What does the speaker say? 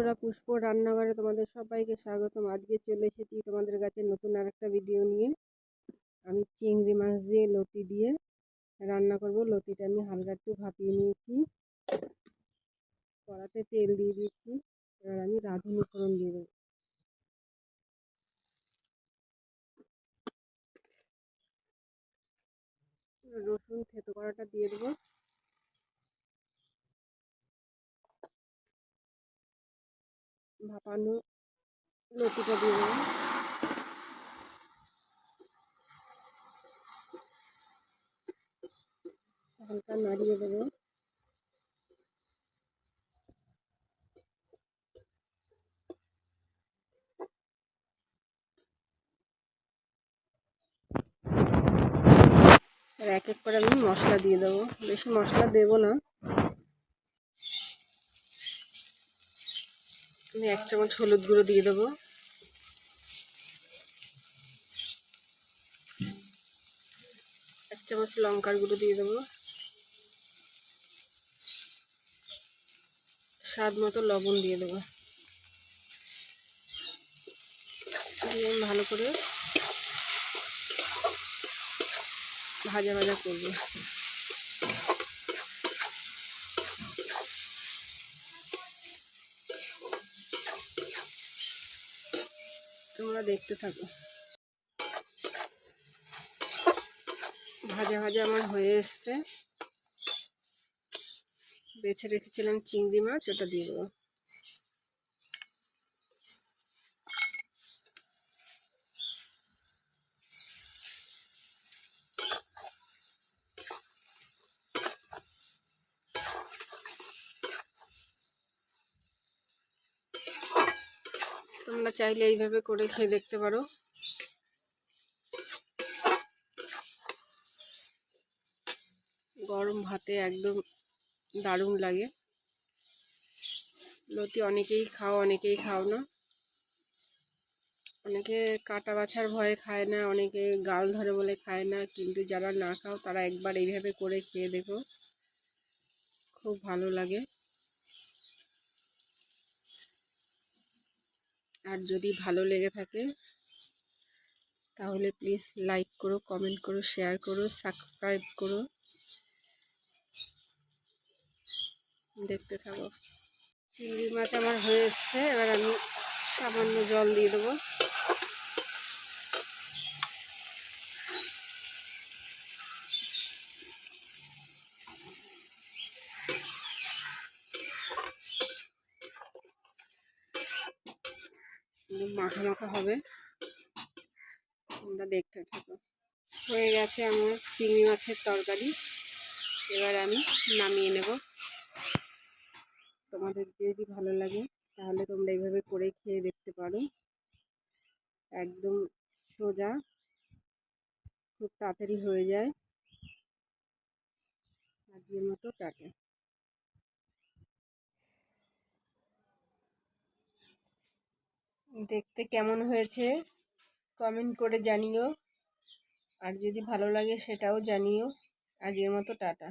বন্ধুরা, পুষ্প রান্নাঘরে তোমাদের সবাইকে স্বাগতম। আজকে চলে এসেছি তোমাদের কাছে নতুন আরেকটা ভিডিও নিয়ে। আমি চিংড়ি মাছ দিয়ে লতি দিয়ে রান্না করব। লতিটা আমি হালকা একটু ভাপিয়ে নিয়েছি। কড়াতে তেল দিয়ে দিচ্ছি এবার আমি রাঁধুনি ফোড়ন দিয়ে দেবো। রসুন থেতো করাটা দিয়ে দেবো। ভাপানো লতিটা দিয়ে দেবো হালকা নাড়িয়ে দেবো। এক এক করে আমি মশলা দিয়ে দেবো। বেশি মশলা দেবো না। আমি এক চামচ হলুদ গুঁড়ো দিয়ে দেবো। এক চামচ লঙ্কার গুঁড়ো দিয়ে দেবো। স্বাদ মতো লবণ দিয়ে দেবো। দিয়ে আমি ভালো করে ভাজা ভাজা করব। তোমরা দেখতে থাকো। ভাজা ভাজা আমার হয়ে এসছে। বেছে রেখেছিলাম চিংড়ি মাছ, ওটা দিয়ে দেবো। তোমরা চাইলে এইভাবে করে খেয়ে দেখতে পারো। গরম ভাতে একদম দারুণ লাগে। লতি অনেকেই খাও অনেকেই খাও না। অনেকে কাটা বাছার ভয়ে খায় না, অনেকে গাল ধরে বলে খায় না, কিন্তু যারা না খাও তারা একবার এইভাবে করে খেয়ে দেখো। খুব ভালো লাগে। আর যদি ভালো লেগে থাকে, তাহলে প্লিজ লাইক করো কমেন্ট করো শেয়ার করো সাবস্ক্রাইব করো। দেখতে থাকো। চিংড়ি মাছ আমার হয়ে এসছে, এবার আমি সামান্য জল দিয়ে দেবো। মাখা মাখা হবে। তোমরা দেখতে থাকো। হয়ে গেছে আমার চিংড়ি মাছের তরকারি। এবার আমি নামিয়ে নেব। তোমাদের যদি ভালো লাগে, তাহলে তোমরা এইভাবে করে খেয়ে দেখতে পারো। একদম সোজা, খুব তাড়াতাড়ি হয়ে যায়। আজকের মতো টাটা দেখতে কেমন হয়েছে কমেন্ট করে জানিও। আর যদি ভালো লাগে সেটাও জানিও। আজকের মতো টাটা।